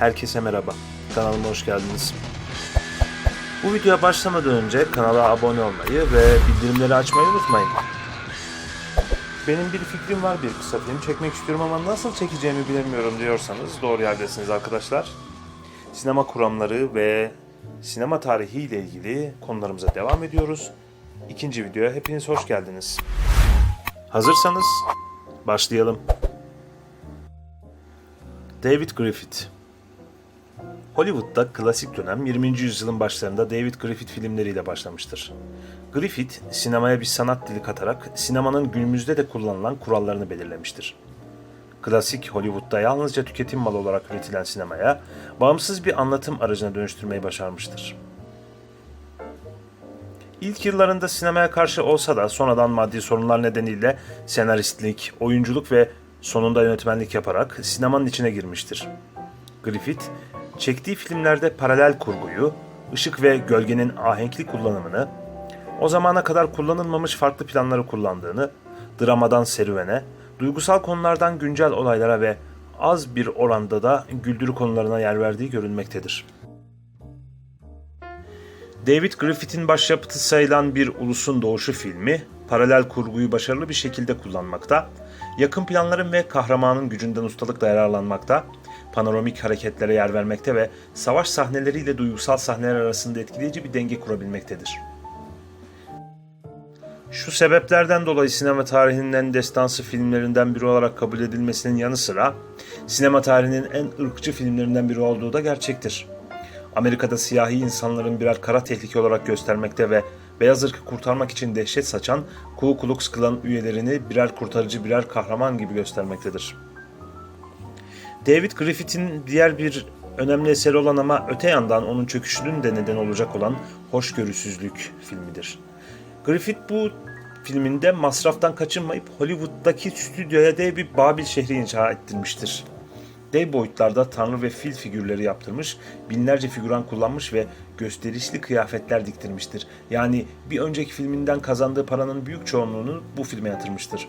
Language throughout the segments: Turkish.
Herkese merhaba. Kanalıma hoş geldiniz. Bu videoya başlamadan önce kanala abone olmayı ve bildirimleri açmayı unutmayın. Benim bir fikrim var bir kısa film çekmek istiyorum ama nasıl çekeceğimi bilemiyorum diyorsanız doğru yerdesiniz arkadaşlar. Sinema kuramları ve sinema tarihi ile ilgili konularımıza devam ediyoruz. İkinci videoya hepiniz hoş geldiniz. Hazırsanız başlayalım. David Griffith Hollywood'da klasik dönem 20. yüzyılın başlarında David Griffith filmleriyle başlamıştır. Griffith, sinemaya bir sanat dili katarak sinemanın günümüzde de kullanılan kurallarını belirlemiştir. Klasik Hollywood'da yalnızca tüketim malı olarak üretilen sinemaya, bağımsız bir anlatım aracına dönüştürmeyi başarmıştır. İlk yıllarında sinemaya karşı olsa da sonradan maddi sorunlar nedeniyle senaristlik, oyunculuk ve sonunda yönetmenlik yaparak sinemanın içine girmiştir. Griffith, çektiği filmlerde paralel kurguyu, ışık ve gölgenin ahenkli kullanımını, o zamana kadar kullanılmamış farklı planları kullandığını, dramadan serüvene, duygusal konulardan güncel olaylara ve az bir oranda da güldürü konularına yer verdiği görülmektedir. David Griffith'in başyapıtı sayılan bir ulusun doğuşu filmi, paralel kurguyu başarılı bir şekilde kullanmakta, yakın planların ve kahramanın gücünden ustalıkla yararlanmakta, panoramik hareketlere yer vermekte ve savaş sahneleriyle duygusal sahneler arasında etkileyici bir denge kurabilmektedir. Şu sebeplerden dolayı sinema tarihinin en destansı filmlerinden biri olarak kabul edilmesinin yanı sıra sinema tarihinin en ırkçı filmlerinden biri olduğu da gerçektir. Amerika'da siyahi insanların birer kara tehlike olarak göstermekte ve beyaz ırkı kurtarmak için dehşet saçan Ku Klux Klan üyelerini birer kurtarıcı birer kahraman gibi göstermektedir. David Griffith'in diğer bir önemli eseri olan ama öte yandan onun çöküşünün de neden olacak olan Hoşgörüsüzlük filmidir. Griffith bu filminde masraftan kaçınmayıp Hollywood'daki stüdyoya dev bir Babil şehri inşa ettirmiştir. Dev boyutlarda tanrı ve fil figürleri yaptırmış, binlerce figüran kullanmış ve gösterişli kıyafetler diktirmiştir. Yani bir önceki filminden kazandığı paranın büyük çoğunluğunu bu filme yatırmıştır.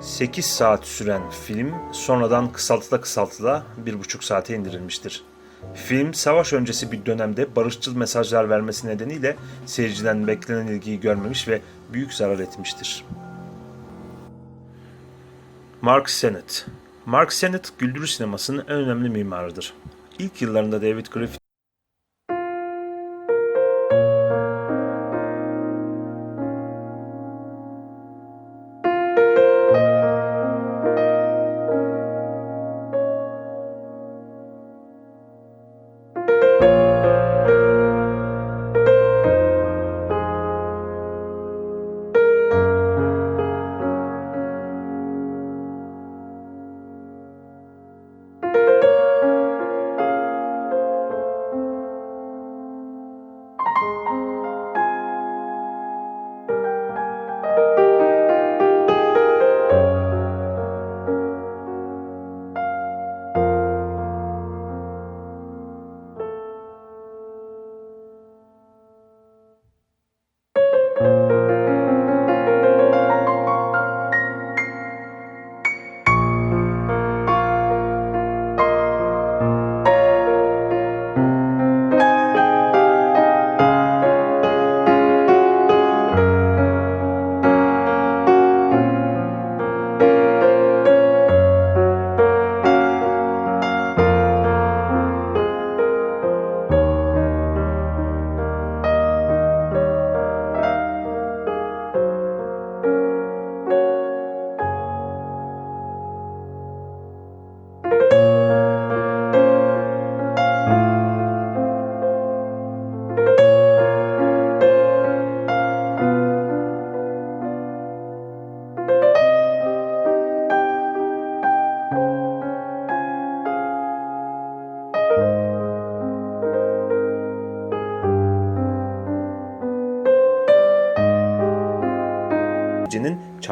8 saat süren film sonradan kısaltıla kısaltıla 1,5 saate indirilmiştir. Film savaş öncesi bir dönemde barışçıl mesajlar vermesi nedeniyle seyirciden beklenen ilgiyi görmemiş ve büyük zarar etmiştir. Mark Sennett Mark Sennett güldürü sinemasının en önemli mimarıdır. İlk yıllarında David Griffith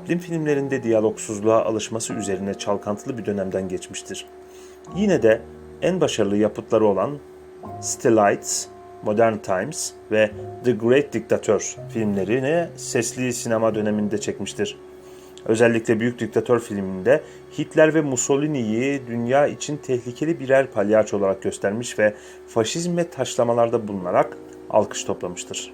Chaplin filmlerinde diyalogsuzluğa alışması üzerine çalkantılı bir dönemden geçmiştir. Yine de en başarılı yapıtları olan Lights, Modern Times ve The Great Dictator filmlerini sesli sinema döneminde çekmiştir. Özellikle Büyük Diktatör filminde Hitler ve Mussolini'yi dünya için tehlikeli birer palyaço olarak göstermiş ve faşizme taşlamalarda bulunarak alkış toplamıştır.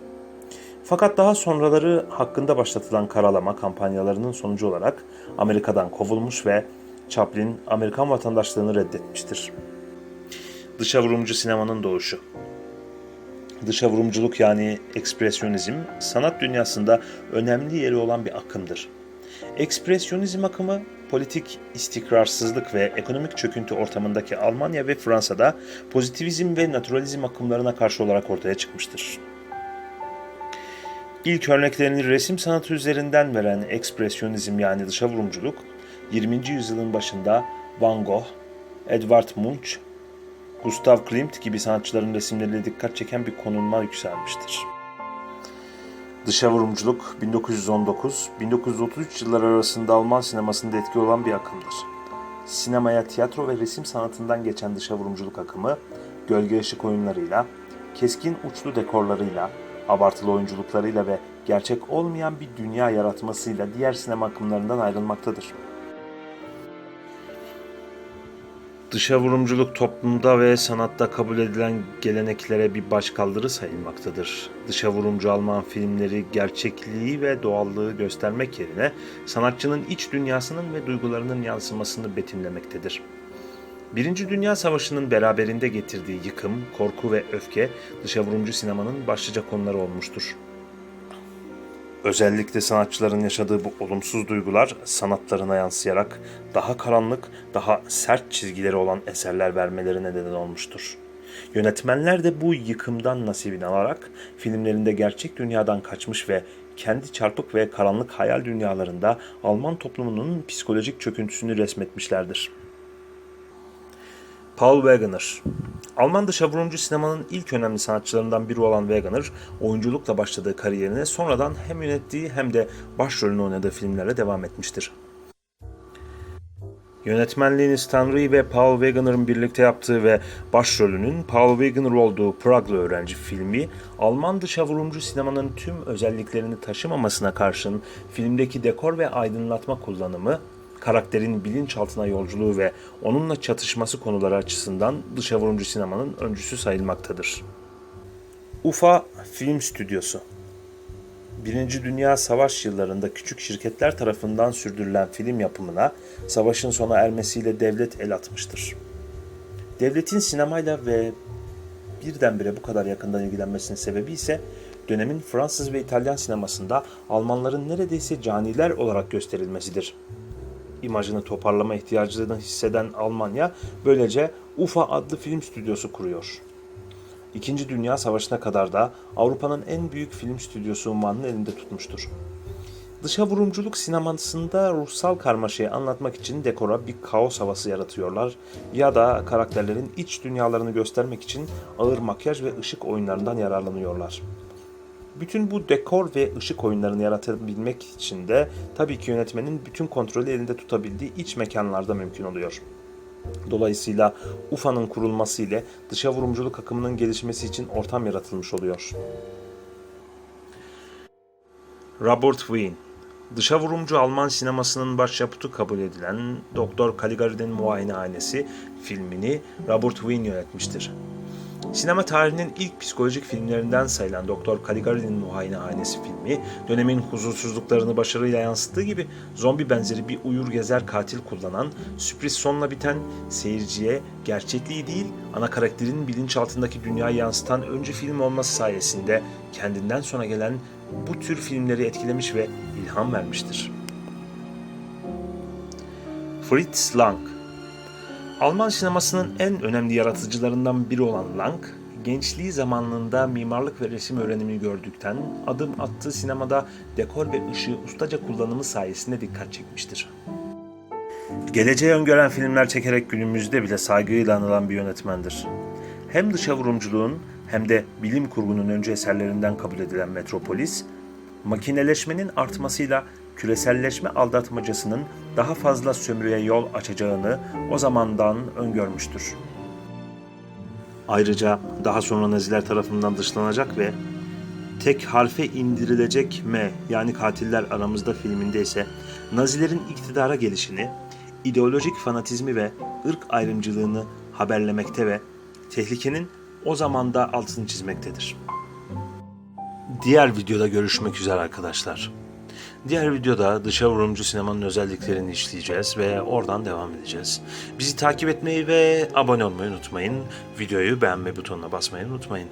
Fakat daha sonraları hakkında başlatılan karalama kampanyalarının sonucu olarak Amerika'dan kovulmuş ve Chaplin Amerikan vatandaşlığını reddetmiştir. Dışa vurumcu sinemanın doğuşu Dışa vurumculuk yani ekspresyonizm sanat dünyasında önemli yeri olan bir akımdır. Ekspresyonizm akımı politik istikrarsızlık ve ekonomik çöküntü ortamındaki Almanya ve Fransa'da pozitivizm ve naturalizm akımlarına karşı olarak ortaya çıkmıştır. İlk örneklerini resim sanatı üzerinden veren ekspresyonizm yani dışa vurumculuk, 20. yüzyılın başında Van Gogh, Edvard Munch, Gustav Klimt gibi sanatçıların resimleriyle dikkat çeken bir konumuna yükselmiştir. Dışa vurumculuk 1919-1933 yılları arasında Alman sinemasında etki olan bir akımdır. Sinemaya tiyatro ve resim sanatından geçen dışa vurumculuk akımı, gölge ışık oyunlarıyla, keskin uçlu dekorlarıyla, abartılı oyunculuklarıyla ve gerçek olmayan bir dünya yaratmasıyla diğer sinema akımlarından ayrılmaktadır. Dışa vurumculuk toplumda ve sanatta kabul edilen geleneklere bir başkaldırı sayılmaktadır. Dışa vurumcu Alman filmleri gerçekliği ve doğallığı göstermek yerine sanatçının iç dünyasının ve duygularının yansımasını betimlemektedir. Birinci Dünya Savaşı'nın beraberinde getirdiği yıkım, korku ve öfke dışa vurumcu sinemanın başlıca konuları olmuştur. Özellikle sanatçıların yaşadığı bu olumsuz duygular sanatlarına yansıyarak daha karanlık, daha sert çizgileri olan eserler vermelerine neden olmuştur. Yönetmenler de bu yıkımdan nasibini alarak filmlerinde gerçek dünyadan kaçmış ve kendi çarpık ve karanlık hayal dünyalarında Alman toplumunun psikolojik çöküntüsünü resmetmişlerdir. Paul Wegener Alman dışa vurumcu sinemanın ilk önemli sanatçılarından biri olan Wegener, oyunculukla başladığı kariyerine sonradan hem yönettiği hem de başrolünü oynadığı filmlerle devam etmiştir. Yönetmenliğini Stan Lee ve Paul Wegener'ın birlikte yaptığı ve başrolünün Paul Wegener olduğu Praglı Öğrenci filmi, Alman dışa vurumcu sinemanın tüm özelliklerini taşımamasına karşın filmdeki dekor ve aydınlatma kullanımı, karakterin bilinçaltına yolculuğu ve onunla çatışması konuları açısından dışa vurumcu sinemanın öncüsü sayılmaktadır. UFA Film Stüdyosu Birinci Dünya Savaş yıllarında küçük şirketler tarafından sürdürülen film yapımına savaşın sona ermesiyle devlet el atmıştır. Devletin sinemayla ve birdenbire bu kadar yakından ilgilenmesinin sebebi ise dönemin Fransız ve İtalyan sinemasında Almanların neredeyse caniler olarak gösterilmesidir imajını toparlama ihtiyacını hisseden Almanya böylece UFA adlı film stüdyosu kuruyor. İkinci Dünya Savaşı'na kadar da Avrupa'nın en büyük film stüdyosu unvanını elinde tutmuştur. Dışa vurumculuk sinemasında ruhsal karmaşayı anlatmak için dekora bir kaos havası yaratıyorlar ya da karakterlerin iç dünyalarını göstermek için ağır makyaj ve ışık oyunlarından yararlanıyorlar. Bütün bu dekor ve ışık oyunlarını yaratabilmek için de tabii ki yönetmenin bütün kontrolü elinde tutabildiği iç mekanlarda mümkün oluyor. Dolayısıyla UFA'nın kurulması ile dışa vurumculuk akımının gelişmesi için ortam yaratılmış oluyor. Robert Wien Dışa vurumcu Alman sinemasının başyapıtı kabul edilen Doktor Caligari'nin Muayenehanesi filmini Robert Wien yönetmiştir. Sinema tarihinin ilk psikolojik filmlerinden sayılan Doktor Caligari'nin Muayenehanesi filmi, dönemin huzursuzluklarını başarıyla yansıttığı gibi zombi benzeri bir uyur gezer katil kullanan, sürpriz sonla biten, seyirciye gerçekliği değil, ana karakterin bilinçaltındaki dünyayı yansıtan öncü film olması sayesinde kendinden sonra gelen bu tür filmleri etkilemiş ve ilham vermiştir. Fritz Lang Alman sinemasının en önemli yaratıcılarından biri olan Lang, gençliği zamanında mimarlık ve resim öğrenimi gördükten adım attığı sinemada dekor ve ışığı ustaca kullanımı sayesinde dikkat çekmiştir. Geleceği öngören filmler çekerek günümüzde bile saygıyla anılan bir yönetmendir. Hem dışa vurumculuğun hem de bilim kurgunun öncü eserlerinden kabul edilen Metropolis, makineleşmenin artmasıyla küreselleşme aldatmacasının daha fazla sömürüye yol açacağını o zamandan öngörmüştür. Ayrıca daha sonra Naziler tarafından dışlanacak ve Tek harfe indirilecek M yani Katiller Aramızda filminde ise Nazilerin iktidara gelişini, ideolojik fanatizmi ve ırk ayrımcılığını haberlemekte ve tehlikenin o zamanda altını çizmektedir. Diğer videoda görüşmek üzere arkadaşlar. Diğer videoda dışa vurumcu sinemanın özelliklerini işleyeceğiz ve oradan devam edeceğiz. Bizi takip etmeyi ve abone olmayı unutmayın. Videoyu beğenme butonuna basmayı unutmayın.